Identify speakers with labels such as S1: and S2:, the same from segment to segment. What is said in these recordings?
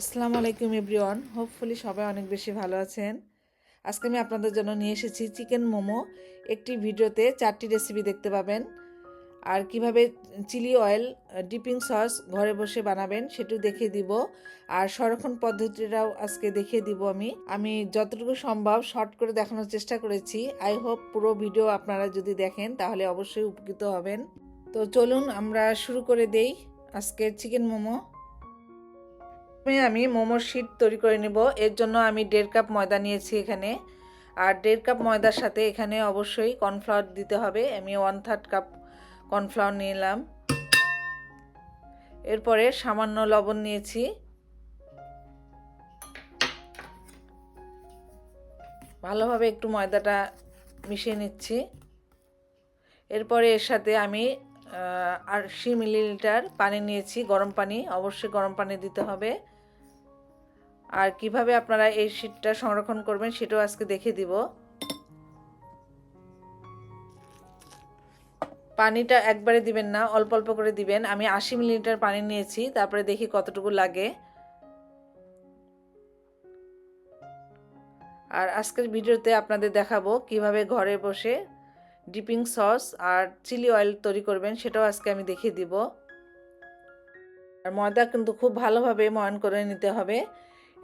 S1: আসসালামু আলাইকুম, everyone. Hopefully সবাই অনেক বেশি ভালো আছেন। আজকে আমি আপনাদের জন্য নিয়ে এসেছি চিকেন মোমো। একটি ভিডিওতে চারটি রেসিপি দেখতে পাবেন। আর কীভাবে চিলি অয়েল, ডিপিং সস ঘরে বসে বানাবেন সেটিও দেখিয়ে দিব। আর সংরক্ষণ পদ্ধতিটাও আজকে দেখিয়ে দিব আমি। আমি যতটুকু সম্ভব শর্ট করে দেখানোর চেষ্টা করেছি। আই হোপ পুরো ভিডিও আপনারা যদি দেখেন, তাহলে অবশ্যই উপকৃত হবেন। তো চলুন আমরা শুরু করে দেই আজকে চিকেন মোমো। প্রথমে আমি মোমোর শিট তৈরি করে নেব। এর জন্য আমি দেড় কাপ ময়দা নিয়েছি এখানে। আর দেড় কাপ ময়দার সাথে এখানে অবশ্যই কর্নফ্লাওয়ার দিতে হবে। আমি ওয়ান থার্ড কাপ কর্নফ্লাওয়ার নিলাম। এরপরে সামান্য লবণ নিয়েছি। ভালোভাবে একটু ময়দাটা মিশিয়ে নিচ্ছি। এরপরে এর সাথে আমি আশি মিলিলিটার পানি নিয়েছি, গরম পানি, অবশ্যই গরম পানি দিতে হবে। আর কীভাবে আপনারা এই শীতটা সংরক্ষণ করবেন সেটাও আজকে দেখে দিব। পানিটা একবারে দিবেন না, অল্প অল্প করে দিবেন। আমি আশি মিলিলিটার পানি নিয়েছি, তারপরে দেখি কতটুকু লাগে। আর আজকের ভিডিওতে আপনাদের দেখাবো কীভাবে ঘরে বসে ডিপিং সস আর চিলি অয়েল তৈরি করবেন, সেটাও আজকে আমি দেখিয়ে দিব। আর ময়দা কিন্তু খুব ভালোভাবে ময়ন করে নিতে হবে।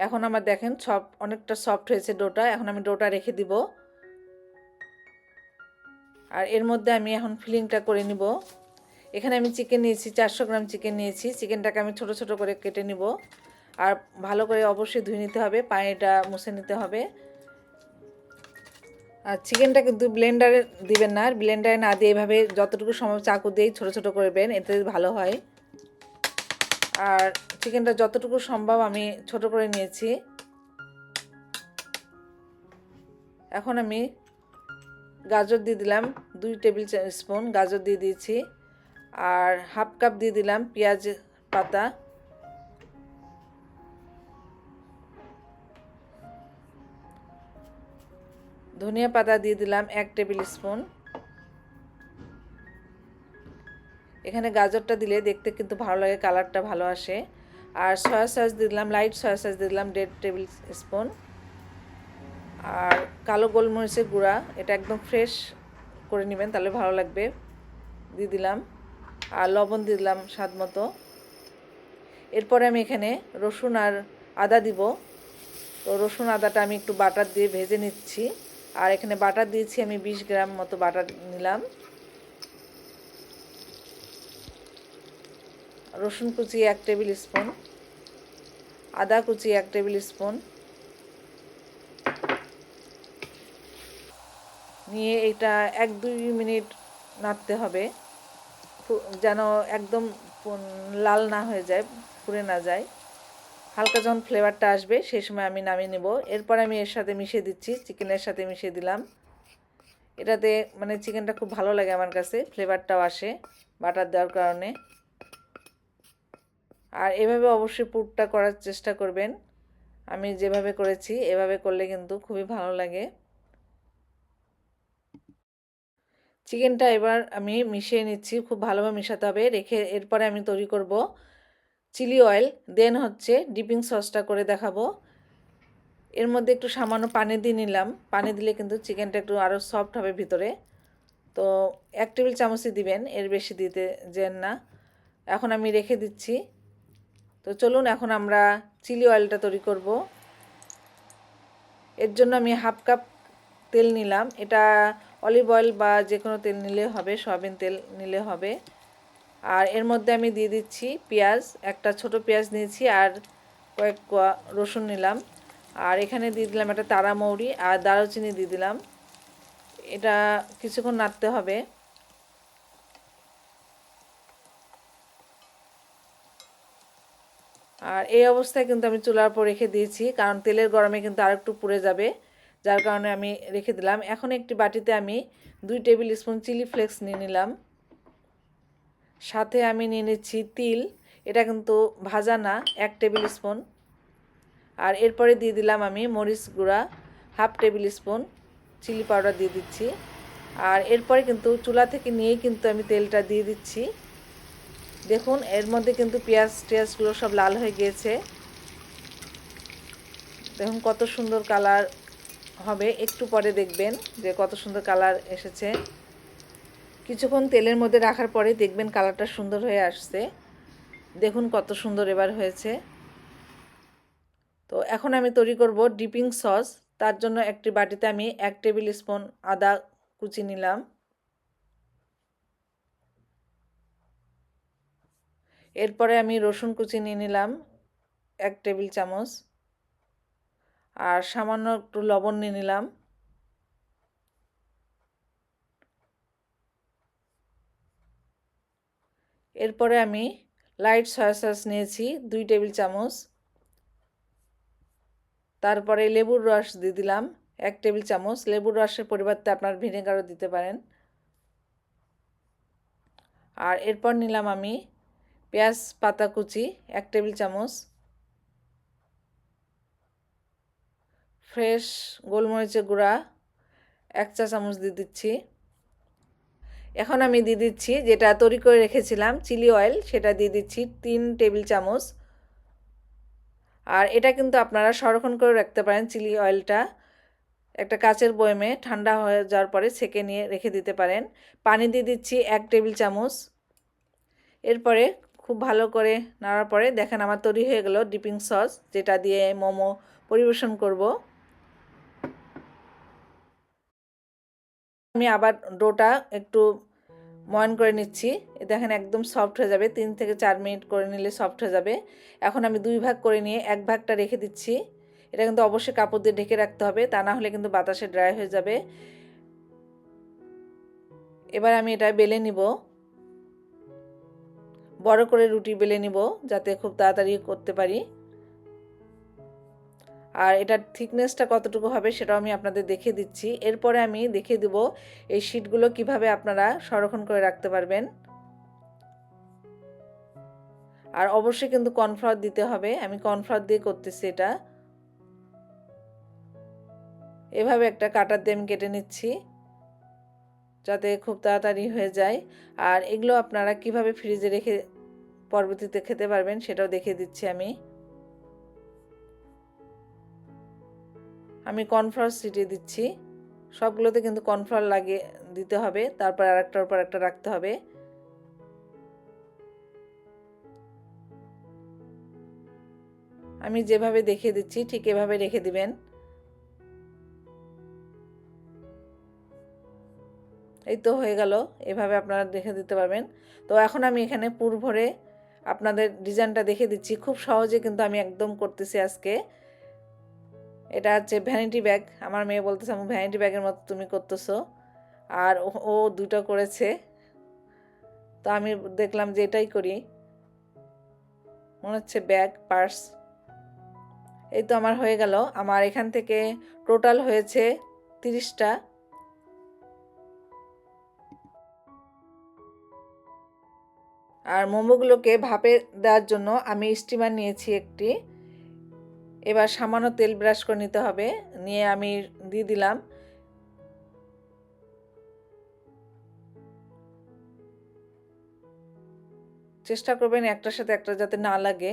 S1: এখন আমার দেখেন সব, অনেকটা সফট হয়েছে ডোটা, এখন আমি ডোটা রেখে দিব। আর এর মধ্যে আমি এখন ফিলিংটা করে নিব। এখানে আমি চিকেন নিয়েছি, চারশো গ্রাম চিকেন নিয়েছি। চিকেনটাকে আমি ছোট ছোট করে কেটে নিব। আর ভালো করে অবশ্যই ধুয়ে নিতে হবে, পানিটা মুছে নিতে হবে। আর চিকেনটা কিন্তু ব্লেন্ডারে দিবেন না ব্লেন্ডারে না দিয়ে এভাবে যতটুকু সময় চাকু দিয়েই ছোটো ছোটো করবেন এতে ভালো হয়। আর চিকেনটা যতটুকু সম্ভব আমি ছোট করে নিয়েছি। এখন আমি গাজর দিয়ে দিলাম দুই টেবিল স্পুন গাজর দিয়ে দিয়েছি। আর হাফ কাপ দিয়ে দিলাম পেঁয়াজ পাতা। ধনিয়া পাতা দিয়ে দিলাম এক টেবিল স্পুন। এখানে গাজরটা দিলে দেখতে কিন্তু ভালো লাগে, কালারটা ভালো আসে। আর সয়া সস দিলাম, লাইট সয়া সস দিলাম দেড় টেবিল স্পুন। আর কালো গোলমরিচের গুঁড়া, এটা একদম ফ্রেশ করে নেবেন, তাহলে ভালো লাগবে। দিয়ে দিলাম, আর লবণ দিয়ে দিলাম স্বাদ মতো। এরপরে আমি এখানে রসুন আর আদা দিব। তো রসুন, আদাটা আমি একটু বাটার দিয়ে ভেজে নিচ্ছি। আর এখানে বাটার দিয়েছি, আমি বিশ গ্রাম মতো বাটার নিলাম। রসুন কুচি এক টেবিল স্পুন, আদা কুচি এক টেবিল স্পুন। নিয়ে এটা এক দুই মিনিট নাড়তে হবে যেন একদম লাল না হয়ে যায় পুড়ে না যায়। হালকা যখন ফ্লেভারটা আসবে সেই সময় আমি নামিয়ে নেব। এরপর আমি এর সাথে মিশিয়ে দিচ্ছি চিকেনের সাথে মিশিয়ে দিলাম। এটাতে মানে চিকেনটা খুব ভালো লাগে আমার কাছে ফ্লেভারটাও আসে বাটার দেওয়ার কারণে। আর এভাবে অবশ্যই পুরটা করার চেষ্টা করবেন। আমি যেভাবে করেছি, এভাবে করলে কিন্তু খুবই ভালো লাগে। চিকেনটা এবার আমি মিশিয়ে নিচ্ছি, খুব ভালোভাবে মিশাতে হবে। রেখে এরপরে আমি তৈরি করব চিলি অয়েল, দেন হচ্ছে ডিপিং সসটা করে দেখাবো। এর মধ্যে একটু সামান্য পানি দিয়ে নিলাম। পানি দিলে কিন্তু চিকেনটা একটু আরও সফট হবে ভিতরে। তো এক টেবিল চামচই দিবেন, এর বেশি দিতে যেন না। এখন আমি রেখে দিচ্ছি। তো চলুন, এখন আমরা চিলি অয়েলটা তৈরি করব। এর জন্য আমি হাফ কাপ তেল নিলাম। এটা অলিভ অয়েল বা যে কোনো তেল নিলে হবে, সয়াবিন তেল নিলে হবে। আর এর মধ্যে আমি দিয়ে দিচ্ছি পেঁয়াজ, একটা ছোট পেঁয়াজ নিয়েছি আর কয়েক কোয়া রসুন নিলাম। আর এখানে দিয়ে দিলাম একটা তারা মৌরি আর দারুচিনি দিয়ে দিলাম। এটা কিছুক্ষণ নাড়তে হবে। আর এই অবস্থায় কিন্তু আমি চুলার উপর রেখে দিয়েছি, কারণ তেলের গরমে কিন্তু আর একটু পুড়ে যাবে, যার কারণে আমি রেখে দিলাম। এখন একটি বাটিতে আমি দুই টেবিল স্পুন চিলি ফ্লেক্স নিয়ে নিলাম। সাথে আমি নিয়ে নিচ্ছি তিল। এটা কিন্তু ভাজা না, এক টেবিল স্পুন। আর এরপরে দিয়ে দিলাম আমি মরিচ গুঁড়া, half tablespoon chilli powder দিয়ে দিচ্ছি। আর এরপরে কিন্তু চুলা থেকে নিয়েই কিন্তু আমি তেলটা দিয়ে দিচ্ছি। দেখুন, এর মধ্যে কিন্তু পেঁয়াজ টেয়াজগুলো সব লাল হয়ে গিয়েছে। দেখুন, কত সুন্দর কালার হবে। একটু পরে দেখবেন যে কত সুন্দর কালার এসেছে। কিছুক্ষণ তেলের মধ্যে রাখার পরে দেখবেন কালারটা সুন্দর হয়ে আসছে। দেখুন কত সুন্দর এবার হয়েছে। তো এখন আমি তৈরি করব ডিপিং সস। তার জন্য একটি বাটিতে আমি এক টেবিল স্পুন আদা কুচি নিলাম। এরপরে আমি রসুন কুচি নিয়ে নিলাম এক টেবিল চামচ। আর সামান্য একটু লবণ নিয়ে নিলাম। এরপরে আমি লাইট সয়া সস নিয়েছি, দুই টেবিল চামচ। তারপরে লেবুর রস দিয়ে দিলাম, এক টেবিল চামচ। লেবুর রসের পরিবর্তে আপনার ভিনেগারও দিতে পারেন। আর এরপর নিলাম আমি পেঁয়াজ পাতা কুচি, এক টেবিল চামচ। ফ্রেশ গোলমরিচের গুঁড়া, এক চা চামচ দিয়ে দিচ্ছি। এখন আমি দিয়ে দিচ্ছি যেটা তৈরি করে রেখেছিলাম, চিলি অয়েল, সেটা দিয়ে দিচ্ছি তিন টেবিল চামচ। আর এটা কিন্তু আপনারা সংরক্ষণ করে রাখতে পারেন চিলি অয়েলটা। একটা কাচের বয়মে ঠান্ডা হয়ে যাওয়ার পরে ছেঁকে নিয়ে রেখে দিতে পারেন। পানি দিয়ে দিচ্ছি এক টেবিল চামচ। এরপরে খুব ভালো করে নাড়ার পরে দেখেন আমার তৈরি হয়ে গেল ডিপিং সস, যেটা দিয়ে মোমো পরিবেশন করব। আমি আবার ডোটা একটু ময়ন করে নিচ্ছি। দেখেন একদম সফট হয়ে যাবে। তিন থেকে চার মিনিট করে নিলে সফট হয়ে যাবে। এখন আমি দুই ভাগ করে নিয়ে এক ভাগটা রেখে দিচ্ছি। এটা কিন্তু অবশ্যই কাপড় দিয়ে ঢেকে রাখতে হবে, তা না হলে কিন্তু বাতাসে ড্রাই হয়ে যাবে। এবার আমি এটা বেলে নিব। বড় করে রুটি বেলে নিব, যাতে খুব তাড়াতাড়ি করতে পারি। আর এটার থিকনেসটা কতটুকু হবে সেটাও আমি আপনাদের দেখিয়ে দিচ্ছি। এরপরে আমি দেখিয়ে দেব এই শিটগুলো কীভাবে আপনারা সংরক্ষণ করে রাখতে পারবেন। আর অবশ্যই কিন্তু কর্নফ্লাওয়ার দিতে হবে। আমি কর্নফ্লাওয়ার দিয়ে করতেছি এটা। এভাবে একটা কাটার দিয়ে আমি কেটে নিচ্ছি, যাতে খুব তাড়াতাড়ি হয়ে যায়। আর এগুলো আপনারা কীভাবে ফ্রিজে রেখে পরবর্তীতে খেতে পারবেন সেটাও দেখিয়ে দিচ্ছি আমি। আমি কর্নফ্লাওয়ার ছিটিয়ে দিচ্ছি। সবগুলোতে কিন্তু কর্নফ্লাওয়ার লাগিয়ে দিতে হবে, তারপর আরেকটার উপর একটা রাখতে হবে। আমি যেভাবে দেখিয়ে দিচ্ছি, ঠিক এভাবে রেখে দিবেন। এই তো হয়ে গেল, এভাবে আপনারা দেখে দিতে পারবেন। তো এখন আমি এখানে পুর ভরে আপনাদের ডিজাইনটা দেখে দিচ্ছি। খুব সহজে কিন্তু আমি একদম করতেছি আজকে। এটা হচ্ছে ভ্যানিটি ব্যাগ আমার মেয়ে বলতেছে আমি ভ্যানিটি ব্যাগের মতো তুমি করতেছো। আর ও দুটো করেছে। তো আমি দেখলাম যে এটাই করি। মনে হচ্ছে ব্যাগ পার্স এই তো আমার হয়ে গেল। আমার এখান থেকে টোটাল হয়েছে তিরিশটা। আর মোমোগুলোকে ভাপে দেওয়ার জন্য আমি স্টিমার নিয়েছি একটি। এবার সামান্য তেল ব্রাশ করে নিতে হবে। নিয়ে আমি দিয়ে দিলাম। চেষ্টা করবেন একটার সাথে একটা যাতে না লাগে।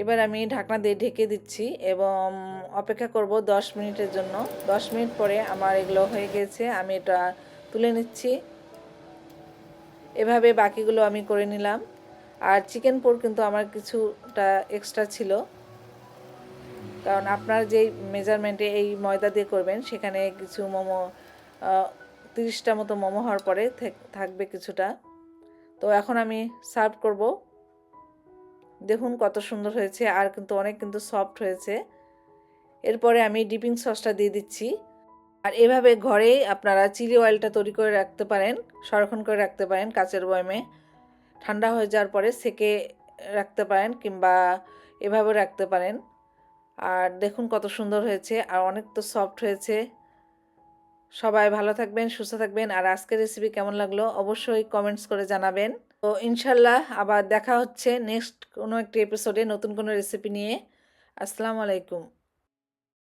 S1: এবার আমি ঢাকনা দিয়ে ঢেকে দিচ্ছি এবং অপেক্ষা করব দশ মিনিটের জন্য। দশ মিনিট পরে আমার এগুলো হয়ে গেছে। আমি এটা তুলে নিচ্ছি। এভাবে বাকিগুলো আমি করে নিলাম। আর চিকেন পোর কিন্তু আমার কিছুটা এক্সট্রা ছিল। কারণ আপনার যেই মেজারমেন্টে এই ময়দা দিয়ে করবেন, সেখানে কিছু মোমো তিরিশটা মতো মোমো হওয়ার পরে থাকবে কিছুটা। তো এখন আমি সার্ভ করব। দেখুন কত সুন্দর হয়েছে, আর কিন্তু অনেক কিন্তু সফট হয়েছে। এরপরে আমি ডিপিং সসটা দিয়ে দিচ্ছি। আর এভাবে ঘরেই আপনারা চিলি অয়েলটা তৈরি করে রাখতে পারেন, সংরক্ষণ করে রাখতে পারেন কাচের বয়মে। ঠান্ডা হয়ে যাওয়ার পরে সেকে রাখতে পারেন কিংবা এভাবে রাখতে পারেন। আর দেখুন কত সুন্দর হয়েছে, আর অনেক তো সফট হয়েছে। সবাই ভালো থাকবেন, সুস্থ থাকবেন, আর আজকের রেসিপি কেমন লাগল অবশ্যই কমেন্টস করে জানাবেন। তো ইনশাল্লাহ আবার দেখা হচ্ছে নেক্সট কোনো একটি এপিসোডে নতুন কোনো রেসিপি নিয়ে। আসসালামু আলাইকুম।